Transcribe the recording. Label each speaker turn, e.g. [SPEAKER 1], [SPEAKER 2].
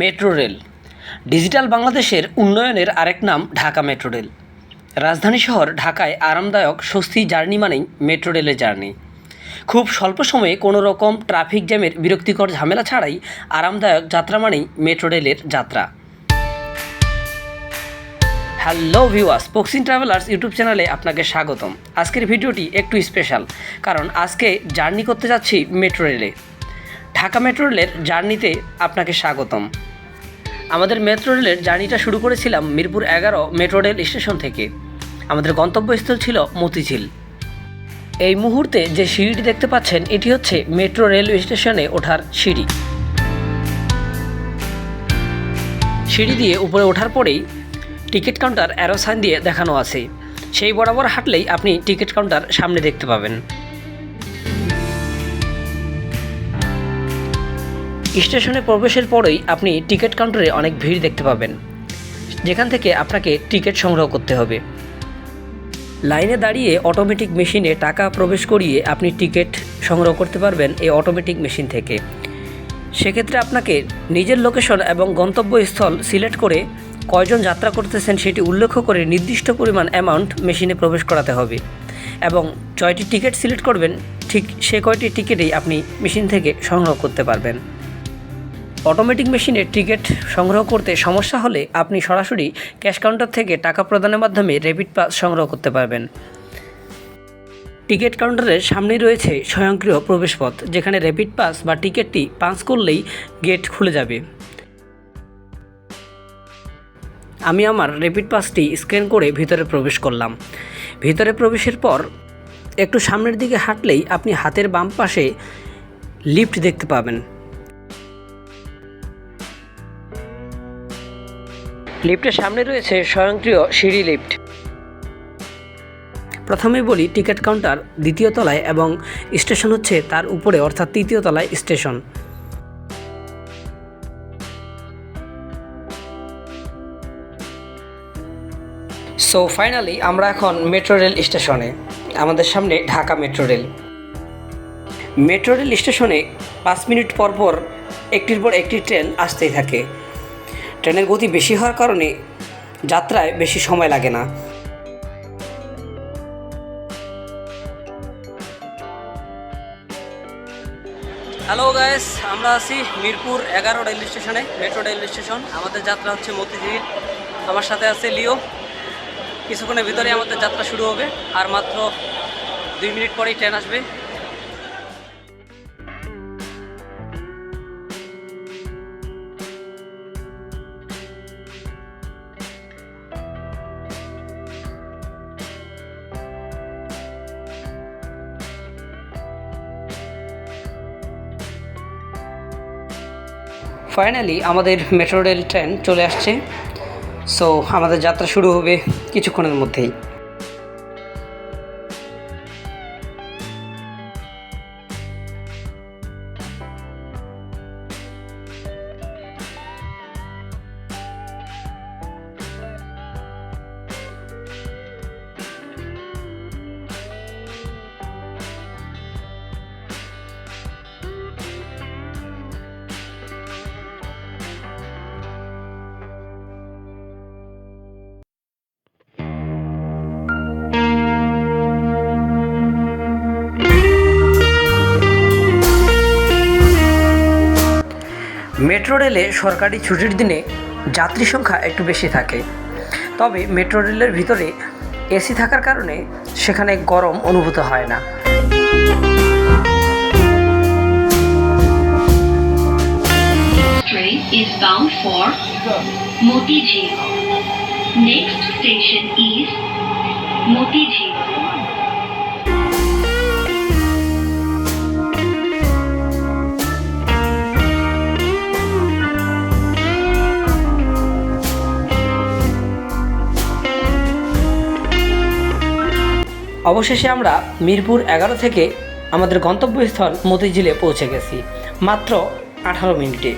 [SPEAKER 1] Metro rail. Digital বাংলাদেশের উন্নয়নের আরেক নাম ঢাকা মেট্রো রেল। রাজধানী শহর ঢাকায় আরামদায়ক, স্বস্তি জার্নি মানেই মেট্রো রেলের জার্নি। খুব স্বল্প সময়ে কোনো রকম ট্রাফিক জ্যামের বিরক্তিকর ঝামেলা ছাড়াই আরামদায়ক যাত্রা মানেই মেট্রো রেলের যাত্রা। হ্যালো ভিউয়ার্স পক্সিন ট্রাভেলার্স ইউটিউব চ্যানেলে আপনাকে স্বাগতম। আজকের ভিডিওটি একটু স্পেশাল কারণ আজকে জার্নি করতে যাচ্ছি মেট্রো রেলে। ঢাকা মেট্রো রেলের জার্নিতে আপনাকে স্বাগতম। আমাদের মেট্রো রেলের জার্নিটা শুরু করেছিলাম মিরপুর এগারো মেট্রো রেল স্টেশন থেকে। আমাদের গন্তব্যস্থল ছিল মতিঝিল। এই মুহূর্তে যে সিঁড়িটি দেখতে পাচ্ছেন, এটি হচ্ছে মেট্রো রেলওয়ে স্টেশনে ওঠার সিঁড়ি। সিঁড়ি দিয়ে উপরে ওঠার পরেই টিকিট কাউন্টার অ্যারো সাইন দিয়ে দেখানো আছে। সেই বরাবর হাঁটলেই আপনি টিকিট কাউন্টার সামনে দেখতে পাবেন। স্টেশনে প্রবেশের পরেই আপনি টিকিট কাউন্টারে অনেক ভিড় দেখতে পাবেন। যেখান থেকে আপনাকে টিকিট সংগ্রহ করতে হবে। লাইনে দাঁড়িয়ে অটোমেটিক মেশিনে টাকা প্রবেশ করিয়ে আপনি টিকিট সংগ্রহ করতে পারবেন এই অটোমেটিক মেশিন থেকে। সেক্ষেত্রে আপনাকে নিজের লোকেশন এবং গন্তব্যস্থল সিলেক্ট করে কয়জন যাত্রা করতেছেন সেটি উল্লেখ করে নির্দিষ্ট পরিমাণ অ্যামাউন্ট মেশিনে প্রবেশ করাতে হবে এবং ছয়টি টিকিট সিলেক্ট করবেন, ঠিক সে কয়টি টিকিটেই আপনি মেশিন থেকে সংগ্রহ করতে পারবেন। অটোমেটিক মেশিনে টিকিট সংগ্রহ করতে সমস্যা হলে আপনি সরাসরি ক্যাশ কাউন্টার থেকে টাকা প্রদানের মাধ্যমে র্যাপিড পাস সংগ্রহ করতে পারবেন। টিকিট কাউন্টারের সামনেই রয়েছে স্বয়ংক্রিয় প্রবেশপথ, যেখানে র্যাপিড পাস বা টিকিটটি পাস করলেই গেট খুলে যাবে। আমি আমার র্যাপিড পাসটি স্ক্যান করে ভিতরে প্রবেশ করলাম। ভিতরে প্রবেশের পর একটু সামনের দিকে হাঁটলেই আপনি হাতের বাম পাশে লিফট দেখতে পাবেন। লিফটের সামনে রয়েছে স্বয়ংক্রিয় সিঁড়ি লিফট। প্রথমেই বলি, টিকিট কাউন্টার দ্বিতীয় তলায় এবং স্টেশন হচ্ছে তার উপরে, অর্থাৎ তৃতীয় তলায় স্টেশন। সো ফাইনালি আমরা এখন মেট্রো রেল স্টেশনে, আমাদের সামনে Dhaka metro rail. Metro rail স্টেশনে পাঁচ মিনিট পর পর একটির পর একটি ট্রেন আসতেই থাকে। ট্রেনের গতি বেশি হওয়ার কারণে যাত্রায় বেশি সময় লাগে না। হ্যালো গাইস আমরা আছি মিরপুর এগারো রেল স্টেশনে, মেট্রো রেল স্টেশন। আমাদের যাত্রা হচ্ছে মতিঝিল। আমার সাথে আছে লিও। কিছুক্ষণের ভিতরে আমাদের যাত্রা শুরু হবে। আর মাত্র দুই মিনিট পরেই ট্রেন আসবে। ফাইনালি আমাদের মেট্রো রেল ট্রেন চলে আসছে। সো আমাদের যাত্রা শুরু হবে কিছুক্ষণের মধ্যেই। মেট্রো রেলে সরকারি ছুটির দিনে যাত্রী সংখ্যা একটু বেশি থাকে তবে মেট্রো রেলের ভিতরে এসি থাকার কারণে সেখানে গরম অনুভূত হয় না
[SPEAKER 2] is bound for Motijhi. Next.
[SPEAKER 1] অবশেষে আমরা মিরপুর এগারো থেকে আমাদের গন্তব্যস্থল মতিঝিলে পৌঁছে গেছি। মাত্র আঠারো মিনিটে।